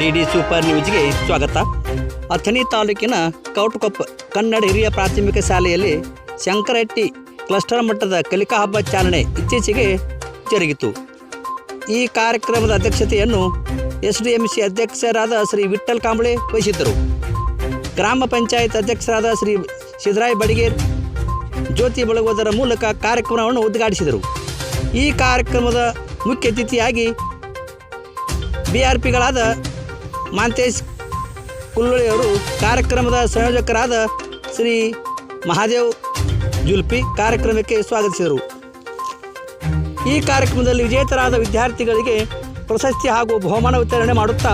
D super ನ್ಯೂಸ್ಗೆ ಸ್ವಾಗತ. ಅಥಣಿ ತಾಲೂಕಿನ ಕೌಟುಕೊಪ್ಪ ಕನ್ನಡ ಹಿರಿಯ ಪ್ರಾಥಮಿಕ ಶಾಲೆಯಲ್ಲಿ ಶಂಕರಹಟ್ಟಿ ಕ್ಲಸ್ಟರ್ ಮಟ್ಟದ ಕಲಿಕಾ ಹಬ್ಬ ಚಾಲನೆ ಇತ್ತೀಚೆಗೆ ಜರುಗಿತು. ಈ ಕಾರ್ಯಕ್ರಮದ ಅಧ್ಯಕ್ಷತೆಯನ್ನು ಎಸ್ ಡಿ ಎಂ ಸಿ ಅಧ್ಯಕ್ಷರಾದ ಶ್ರೀ ವಿಠಲ್ ಕಾಂಬಳೆ ವಹಿಸಿದ್ದರು. ಗ್ರಾಮ ಪಂಚಾಯತ್ ಅಧ್ಯಕ್ಷರಾದ ಶ್ರೀ ಸಿದ್ದರಾಯ್ ಬಡಿಗೇರ್ ಜ್ಯೋತಿ ಬೆಳಗುವುದರ ಮೂಲಕ ಕಾರ್ಯಕ್ರಮವನ್ನು ಉದ್ಘಾಟಿಸಿದರು. ಈ ಕಾರ್ಯಕ್ರಮದ ಮುಖ್ಯ ಅತಿಥಿಯಾಗಿ ಬಿ ಆರ್ ಪಿಗಳಾದ ಮಾಂತೇಶ್ ಕುಲ್ಲೊಳಿಯವರು ಕಾರ್ಯಕ್ರಮದ ಸಂಯೋಜಕರಾದ ಶ್ರೀ ಮಹಾದೇವ್ ಜುಲ್ಪಿ ಕಾರ್ಯಕ್ರಮಕ್ಕೆ ಸ್ವಾಗತಿಸಿದರು. ಈ ಕಾರ್ಯಕ್ರಮದಲ್ಲಿ ವಿಜೇತರಾದ ವಿದ್ಯಾರ್ಥಿಗಳಿಗೆ ಪ್ರಶಸ್ತಿ ಹಾಗೂ ಬಹುಮಾನ ವಿತರಣೆ ಮಾಡುತ್ತಾ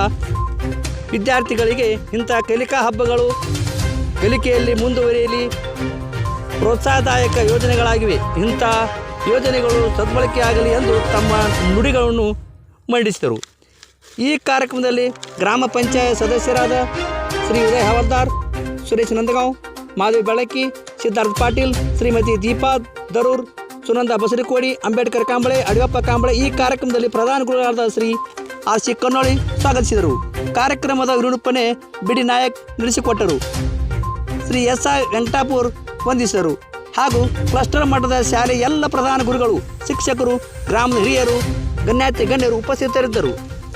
ವಿದ್ಯಾರ್ಥಿಗಳಿಗೆ ಇಂಥ ಕಲಿಕಾ ಹಬ್ಬಗಳು ಕಲಿಕೆಯಲ್ಲಿ ಮುಂದುವರಿಯಲಿ ಪ್ರೋತ್ಸಾಹದಾಯಕ ಯೋಜನೆಗಳಾಗಿವೆ. ಇಂಥ ಯೋಜನೆಗಳು ಸದ್ಬಳಕೆಯಾಗಲಿ ಎಂದು ತಮ್ಮ ನುಡಿಗಳನ್ನು ಮಂಡಿಸಿದರು. ಈ ಕಾರ್ಯಕ್ರಮದಲ್ಲಿ ಗ್ರಾಮ ಪಂಚಾಯತ್ ಸದಸ್ಯರಾದ ಶ್ರೀ ಉದಯ್ ಹವಾಲ್ದಾರ್, ಸುರೇಶ್ ನಂದಗಾಂವ್, ಮಾಧವಿ ಬೆಳಕಿ ಸಿದ್ಧಾರ್ಥ ಪಾಟೀಲ್, ಶ್ರೀಮತಿ ದೀಪಾ ದರೂರ್, ಸುನಂದ ಬಸರಿಕೋಡಿ, ಅಂಬೇಡ್ಕರ್ ಕಾಂಬಳೆ, ಅಡಿಯಪ್ಪ ಕಾಂಬಳೆ ಈ ಕಾರ್ಯಕ್ರಮದಲ್ಲಿ ಪ್ರಧಾನ ಗುರುಗಳಾದ ಶ್ರೀ ಆರ್ ಸಿ ಕನ್ನೋಳಿ ಸ್ವಾಗತಿಸಿದರು. ಕಾರ್ಯಕ್ರಮದ ವಿರೂಪನೆ ಬಿಡಿ ನಾಯಕ್ ನಡೆಸಿಕೊಟ್ಟರು. ಶ್ರೀ ಎಸ್ ಐ ವೆಂಕಟಾಪುರ್ ವಂದಿಸಿದರು. ಹಾಗೂ ಕ್ಲಸ್ಟರ್ ಮಟ್ಟದ ಶಾಲೆ ಎಲ್ಲ ಪ್ರಧಾನ ಗುರುಗಳು, ಶಿಕ್ಷಕರು, ಗ್ರಾಮದ ಹಿರಿಯರು, ಗಣ್ಯಾತಿ ಗಣ್ಯರು ಉಪಸ್ಥಿತರಿದ್ದರು.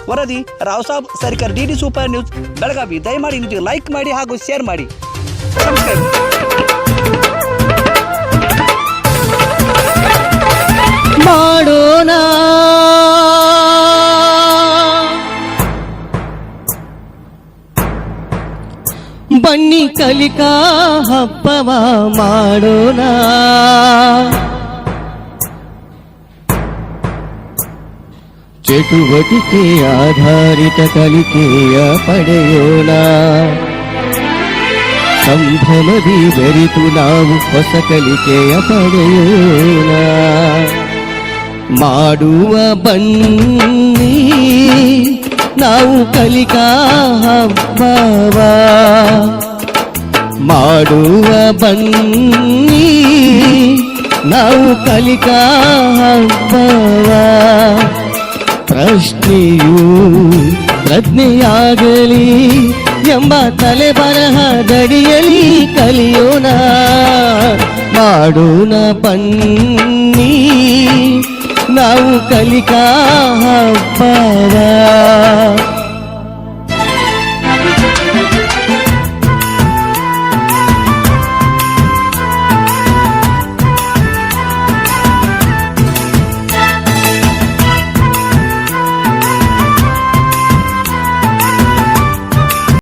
ವರದಿ, ರಾವ್ ಸಾಬ್, ಸರ್ಕಾರ D D super news. Belagavi, ದಯಮಾಡಿ ನಿಮಗೆ ಲೈಕ್ ಮಾಡಿ ಹಾಗೂ ಶೇರ್ ಮಾಡಿ. ಮಾಡೋಣ. ಬನ್ನಿ ಕಲಿಕಾ ಹಬ್ಬವ ಮಾಡೋಣ. ಚಟುವಟಿಕೆ ಆಧಾರಿತ ಕಲಿಕೆಯ ಪಡೆಯೋಣ ಸಂಭ್ರಮದಿ ಬೆರಿತು ನಾವು ಹೊಸ ಕಲಿಕೆಯ ಪಡೆಯೋಣ ಮಾಡುವ ಬನ್ನಿ ನಾವು ಕಲಿಕಾ ಹಬ್ಬವ ಮಾಡುವ ಬನ್ನಿ ನಾವು ಕಲಿಕಾ ಹಬ್ಬವ ಪ್ರಶ್ನೆಯು ಪ್ರಜ್ಞೆಯಾಗಲಿ ಎಂಬ ತಲೆ ಬರಹದಡಿಯಲಿ ಕಲಿಯೋಣ ಮಾಡೋಣ ಬನ್ನಿ ನಾವು ಕಲಿಕಾ ಹಬ್ಬವ